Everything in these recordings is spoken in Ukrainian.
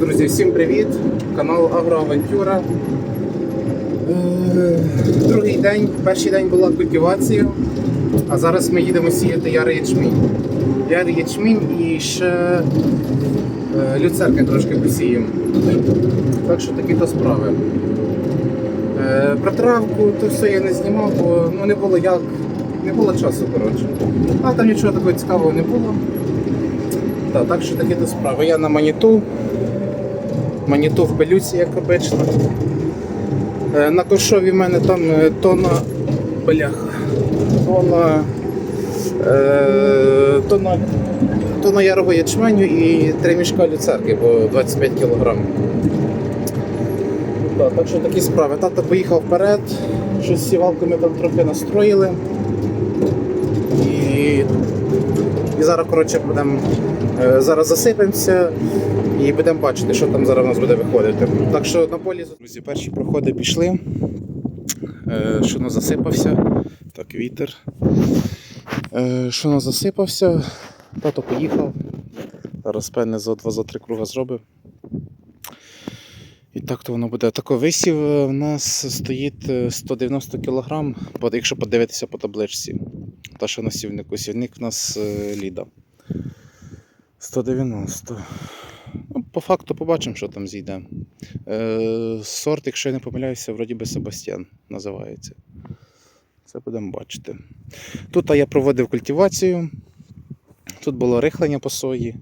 Друзі, всім привіт! Канал Агроавантюра. Е, Другий день, перший день була культивація, а зараз ми їдемо сіяти ярий ячмінь. Ярий ячмінь і ще е, люцерки трошки посіємо. Так що такі то справи. Е, Про травку то все я не знімав, бо ну, не було як, не було часу, коротше. А там нічого такого цікавого не було. Та, так що такі то справи. Я на маніту. Маніту в пилюці, як обично. Е, На ковшові в мене там е, тонна бляха. Тонна, е, тонна, тонна ярого ячменю і три мішка люцерки, бо 25 кг. Так, так що такі справи. Тато поїхав вперед, щось з сівалками там трохи настроїли. І, і зараз, коротше, будемо Е, Зараз засипемося і будемо бачити, що там зараз у нас буде виходити. Так що на полі друзі, перші проходи пішли. Е, Шуно засипався. Так, вітер. Е, Шуно засипався. Тато поїхав. Зараз певне за два за три круга зробив. І так то воно буде. Тако висів е, в нас стоїть е, 190 кг, якщо подивитися по табличці. Та, що на сівнику. Сівник в нас е, ліда. 190. Ну, по факту побачимо, що там зійде. Е, сорт, якщо я не помиляюся, вроді би Себастьян називається. Це будемо бачити. Тут я проводив культивацію. Тут було рихлення по сої.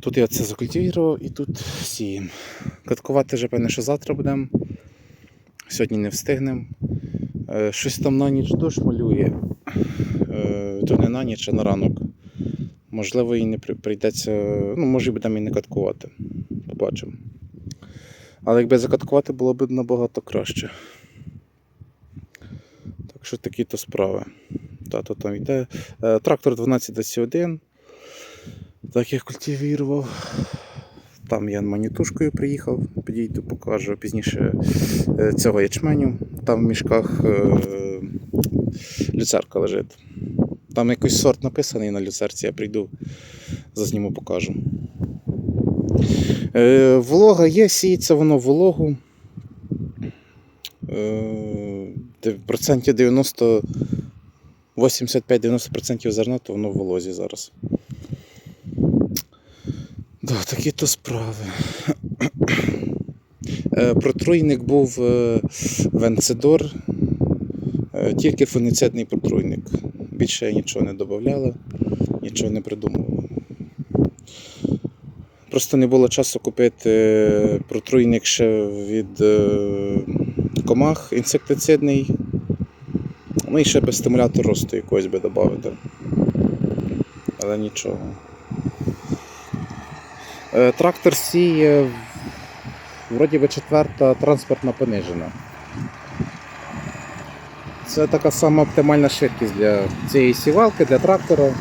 Тут я це закультивував і тут сіємо. Каткувати вже певне, що завтра будемо. Сьогодні не встигнемо. Е, щось там на ніч дощ малює. Е, то не на ніч, а на ранок. Можливо, і не прийдеться, ну, може, будемо і не каткувати. Побачимо. Але якби закаткувати, було б набагато краще. Так що такі то справи. Тато там йде. Е, Трактор 1221. Так я культивірував. Там я манітушкою приїхав, підійду, покажу пізніше е, цього ячменю. Там в мішках люцерка лежить. Там якийсь сорт написаний на люцерці, я прийду, зазніму, покажу. Е, волога є, сіється воно в вологу. Е, процентів 90, 85-90% зерна, то воно в волозі зараз. Да, такі то справи. Е, Протруйник був е, Венцедор, е, тільки фуніцидний протруйник. Більше нічого не додавали, нічого не придумували. Просто не було часу купити протруйник ще від е, комах інсектицидний. Ну і ще би стимулятор росту якогось би додати. Але нічого. Е, Трактор сіє вроді би четверта транспортна понижена. Це така сама оптимальна швидкість для цієї сівалки, для трактора.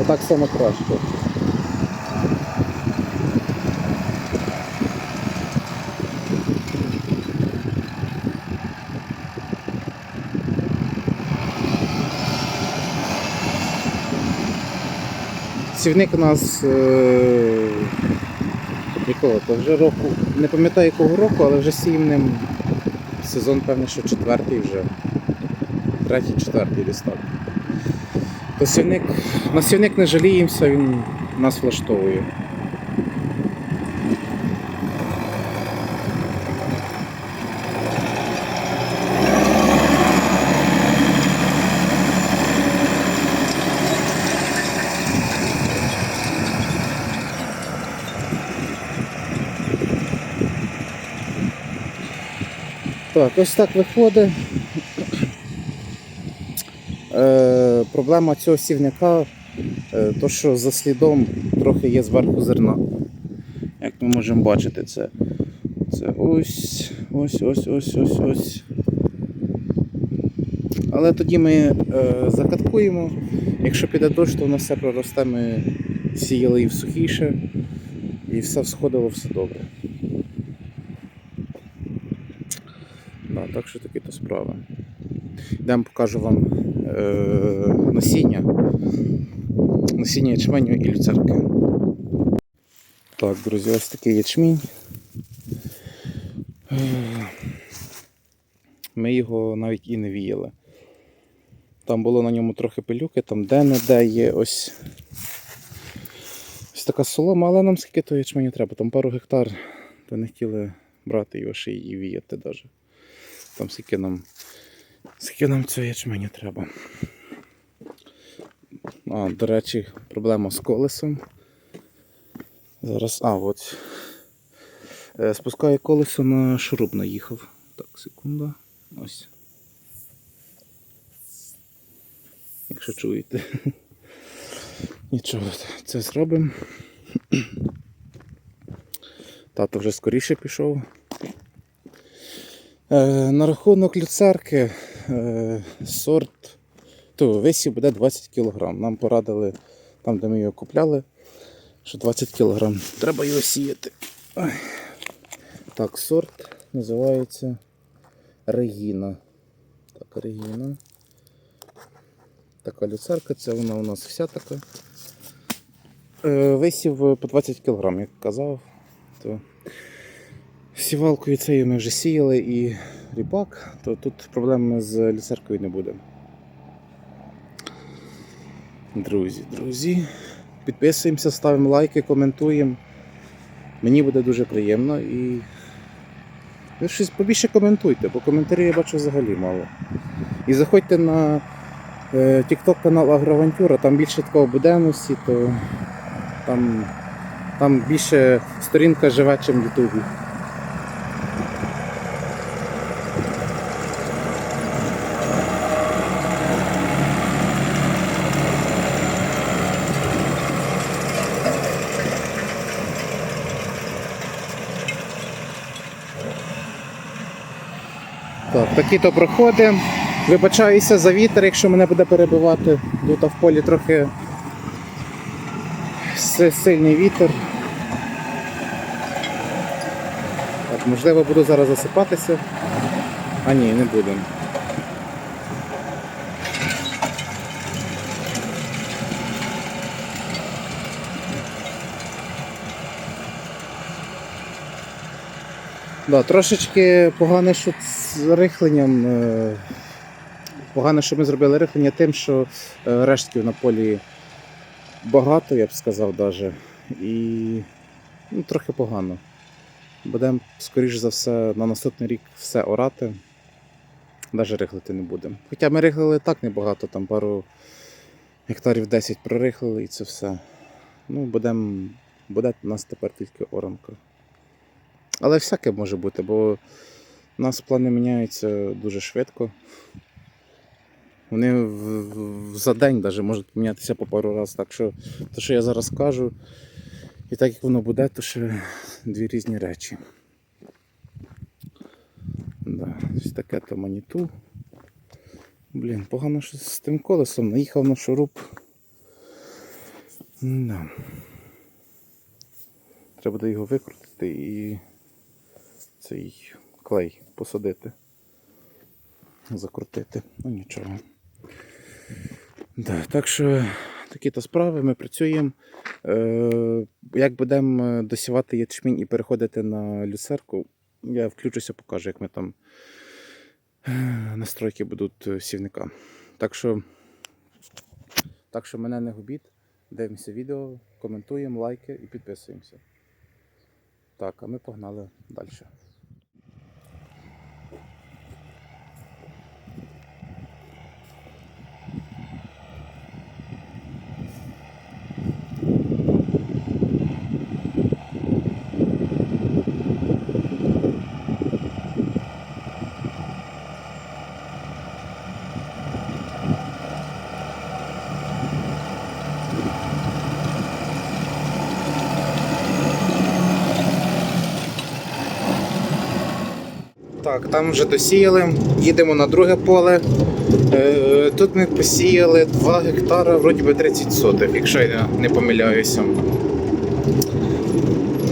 Отак само краще. Сівник у нас е, якого? То вже року, не пам'ятаю якого року, але вже сіємо ним сезон, певно, що четвертий вже. Третій, четвертий так. То сівник не жаліємося, він нас влаштовує. Так, ось так виходить. Е, проблема цього сівняка, е, то що за слідом трохи є зверху зерна. Як ми можемо бачити, це, це ось, ось, ось, ось, ось, ось. Але тоді ми е, закаткуємо. Якщо піде дощ, то воно все проросте, ми сіяли і в сухіше, і все всходило, все добре. Да, так що такі то справи. Йдемо покажу вам е, насіння. Насіння ячменю і люцерки. Так, друзі, ось такий ячмінь. Е, Ми його навіть і не віяли. Там було на ньому трохи пилюки, там де-не-де є ось. Ось така солома, але нам скільки того ячменю треба, там пару гектар, то не хотіли брати його ще і віяти навіть. Там скільки нам, скільки нам цього ячменю треба. А, до речі, проблема з колесом. Зараз. А, от. Е, Спускаю колесо на шуруп наїхав. Так, секунда. Ось. Якщо чуєте. Нічого, це зробимо. Тато вже скоріше пішов. Е, на рахунок люцерки е, сорт то висів буде 20 кг. Нам порадили там, де ми його купляли, що 20 кг. Треба його сіяти. Так, сорт називається Регіна. Так, Регіна. Така люцерка, це вона у нас вся така. Е, Висів по 20 кг, як казав. То сівалкою цією ми вже сіяли і ріпак, то тут проблеми з люцеркою не буде. Друзі, друзі, підписуємося, ставимо лайки, коментуємо. Мені буде дуже приємно і ви щось побільше коментуйте, бо коментарів я бачу взагалі мало. І заходьте на е, TikTok канал Агроавантюра, там більше такого буденності, то там, там більше сторінка живе, ніж в Ютубі. Так, такі то проходи. Вибачаюся за вітер, якщо мене буде перебивати. Тут в полі трохи си- сильний вітер. Так, можливо, буду зараз засипатися. А ні, не буду. Да, трошечки погано, що з рихленням. е, Погано, що ми зробили рихлення тим, що е, рештків на полі багато, я б сказав, даже. І ну, трохи погано. Будемо, скоріш за все, на наступний рік все орати. Навіть рихлити не будемо. Хоча ми рихлили так небагато, там пару гектарів 10 прорихлили і це все. Ну, будем, буде у нас тепер тільки оранка. Але всяке може бути, бо у нас плани міняються дуже швидко. Вони в, в- за день навіть можуть помінятися по пару разів. Так що те, що я зараз кажу, і так як воно буде, то ще дві різні речі. Да, ось таке то маніту. Блін, погано що з тим колесом наїхав на шуруп. Да. Треба буде його викрутити і цей клей посадити. Закрутити. Ну нічого. Да, так що такі то справи, ми працюємо. Е, як будемо досівати ячмінь і переходити на люцерку, я включуся, покажу, як ми там е, настройки будуть е, сівника. Так що, так що мене не губіть. Дивимося відео, коментуємо, лайки і підписуємося. Так, а ми погнали далі. Так, там вже досіяли, їдемо на друге поле. Е, Тут ми посіяли 2 гектара, вроді би 30 сотих, якщо я не помиляюся.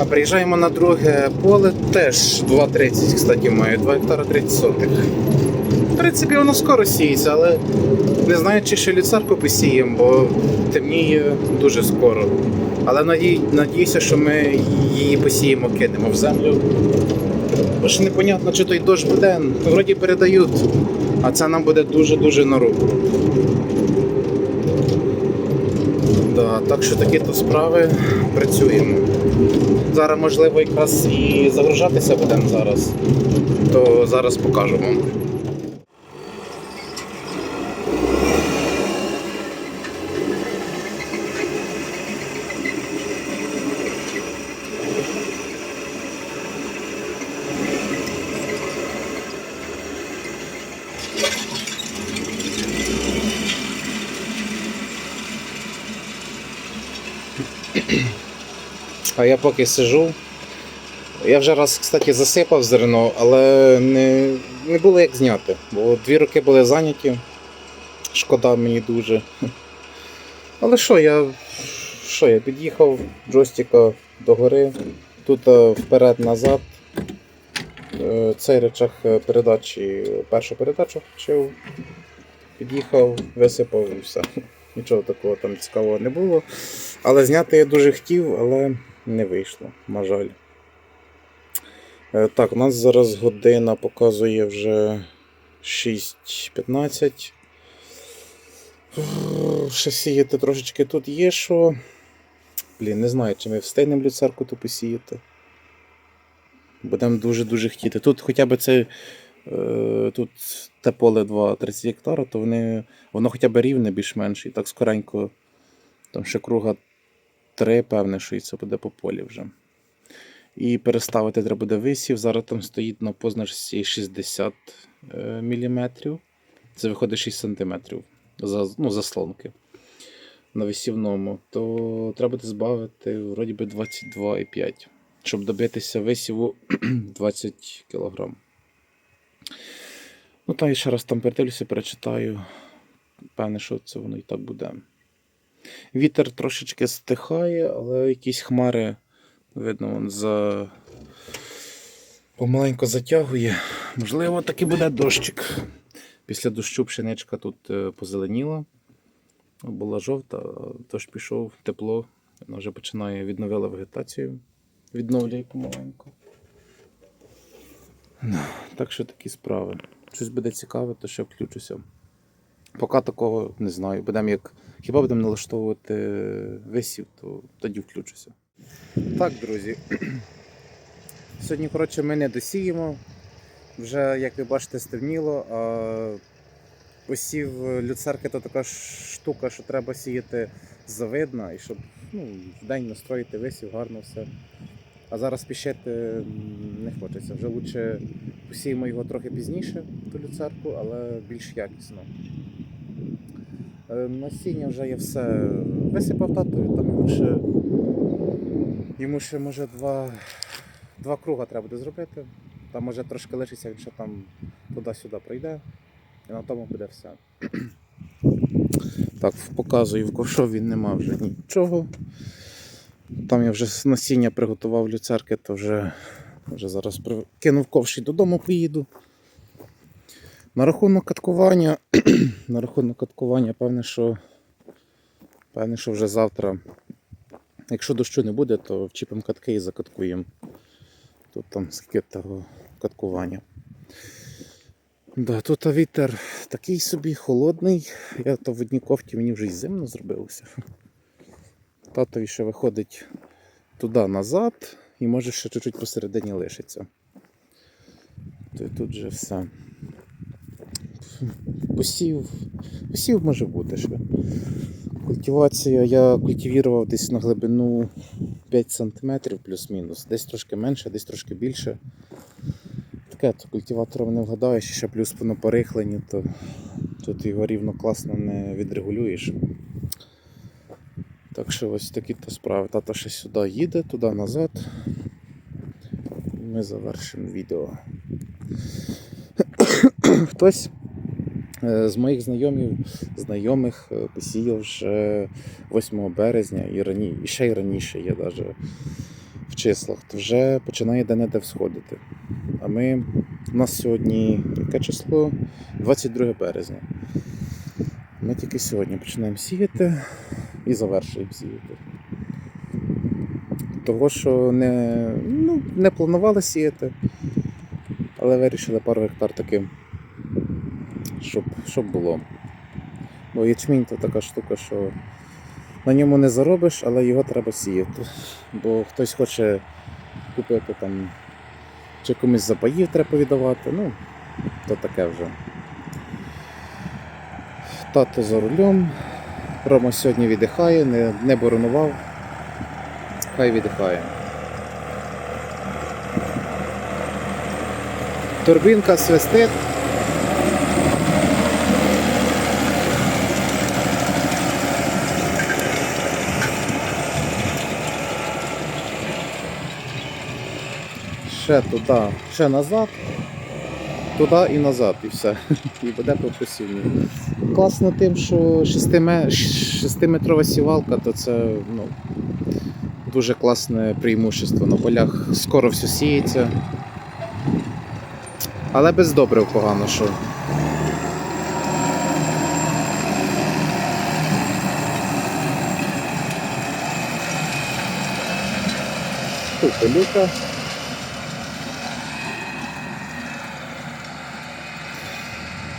А приїжджаємо на друге поле, теж 2,30, кстати, має, 2 гектара 30 сотих. В принципі, воно скоро сіється, але не знаю, чи ще люцерку посіємо, бо темніє дуже скоро. Але надіюся, що ми її посіємо, кинемо в землю. Бо ж непонятно, чи той дощ буде. Вроді передають, а це нам буде дуже-дуже на руку. Да, так що такі то справи працюємо. Зараз, можливо, якраз і загружатися будемо зараз, то зараз покажу вам. А я поки сижу. Я вже раз, кстати, засипав зерно, але не, не було як зняти, бо дві роки були зайняті. Шкода мені дуже. Але що, я що, я під'їхав джойстика до гори, тут е, вперед-назад. Е, Цей речах е, передачі, першу передачу включив, під'їхав, висипав і все. Нічого такого там цікавого не було. Але зняти я дуже хотів, але не вийшло, на жаль. Е, Так, у нас зараз година показує вже 6.15. Ще сіяти трошечки тут є що. Блін, не знаю, чи ми встигнемо люцерку ту посіяти. Будемо дуже-дуже хотіти. Тут хоча б це. Е, Тут те поле 2-30 гектара, то вони, воно хоча б рівне більш-менш. І так скоренько. Там ще круга 3, певне, що і це буде по полі вже. І переставити треба буде висів. Зараз там стоїть на позначці 60 мм. Це виходить 6 см за, ну, заслонки на висівному. То треба буде збавити вроді би 22,5, щоб добитися висіву 20 кг. Ну та і ще раз там передивлюся, перечитаю. Певне, що це воно і так буде. Вітер трошечки стихає, але якісь хмари, видно, вон за помаленько затягує. Можливо, таки буде дощик. Після дощу пшеничка тут е, позеленіла. Була жовта, дощ пішов, тепло. Вона вже починає відновила вегетацію. Відновлює помаленьку. Так що такі справи. Щось буде цікаве, то ще включуся. Поки такого не знаю. Будемо як. Хіба будемо налаштовувати висів, то тоді включуся. Так, друзі. Сьогодні, коротше, ми не досіємо. Вже, як ви бачите, стемніло, а посів люцерки то така штука, що треба сіяти завидно, і щоб ну, в день настроїти висів, гарно все. А зараз піщити не хочеться. Вже лучше посіємо його трохи пізніше, ту люцерку, але більш якісно. Е, Насіння вже я все висипав татові, там йому ще, йому ще може два, два круга треба буде зробити. Там може трошки лишиться, ще там туди-сюди пройде. І на тому буде все. Так, показую в ковшові нема вже нічого. Там я вже насіння приготував люцерки, то вже, вже зараз кинув ковш і додому поїду. На рахунок каткування, на рахунок каткування, певне, що, певне, що вже завтра, якщо дощу не буде, то вчіпимо катки і закаткуємо. Тут там скільки того каткування. Да, тут вітер такий собі холодний. Я то в одній кофті мені вже й зимно зробилося. Татові ще виходить туди назад і може ще чуть-чуть посередині лишиться. То й тут же все. Посів, посів може бути ще. Культивація я культивував десь на глибину 5 см плюс-мінус. Десь трошки менше, десь трошки більше. Таке, то культиватором не вгадаєш, ще плюс порихленні, то тут його рівно класно не відрегулюєш. Так що ось такі то справи. Тато ще сюди їде, туди назад. Ми завершимо відео. Хтось е, з моїх знайомів, знайомих е, посіяв вже 8 березня і, рані... і ще й раніше є навіть в числах, то вже починає де-не-де всходити. А ми У нас сьогодні яке число? 22 березня. Ми тільки сьогодні починаємо сіяти і завершуємо сіяти. Того, що не, ну, не планували сіяти, але вирішили пару гектар таки, щоб, щоб було. Бо ячмінь то така штука, що на ньому не заробиш, але його треба сіяти. Бо хтось хоче купити там, чи комусь запаїв треба віддавати, ну, то таке вже. Тато за рулем. Рома сьогодні віддихає, не, не боронував. Хай віддихає. Турбінка свистить. Ще туди, ще назад, туди і назад, і все. І буде по посівні. Класно тим, що 6-метрова сівалка, то це ну, дуже класне преимущество. На полях скоро все сіється. Але без добрив погано, що. Тут пилюка.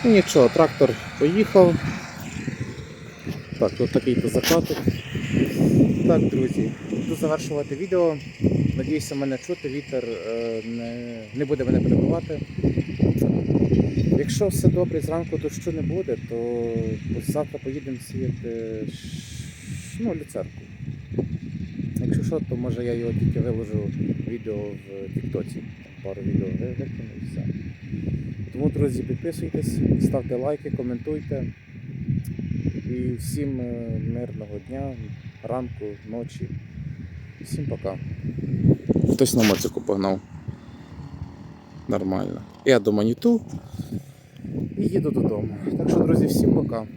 Нічого, трактор поїхав. Так, тут такий то закатик. Так, друзі, буду завершувати відео. Надіюся, мене чути, вітер е, не, не буде мене перебивати. Якщо все добре, зранку дощу не буде, то завтра поїдемо сіяти ну, люцерку. Якщо що, то може я його тільки виложу відео в Тіктоці. Пару відео ви- викину і все. Тому, друзі, підписуйтесь, ставте лайки, коментуйте. І всім е, мирного дня, ранку, ночі. Всім пока. Хтось на моцику погнав. Нормально. Я до маніту і їду додому. Так що, друзі, всім пока.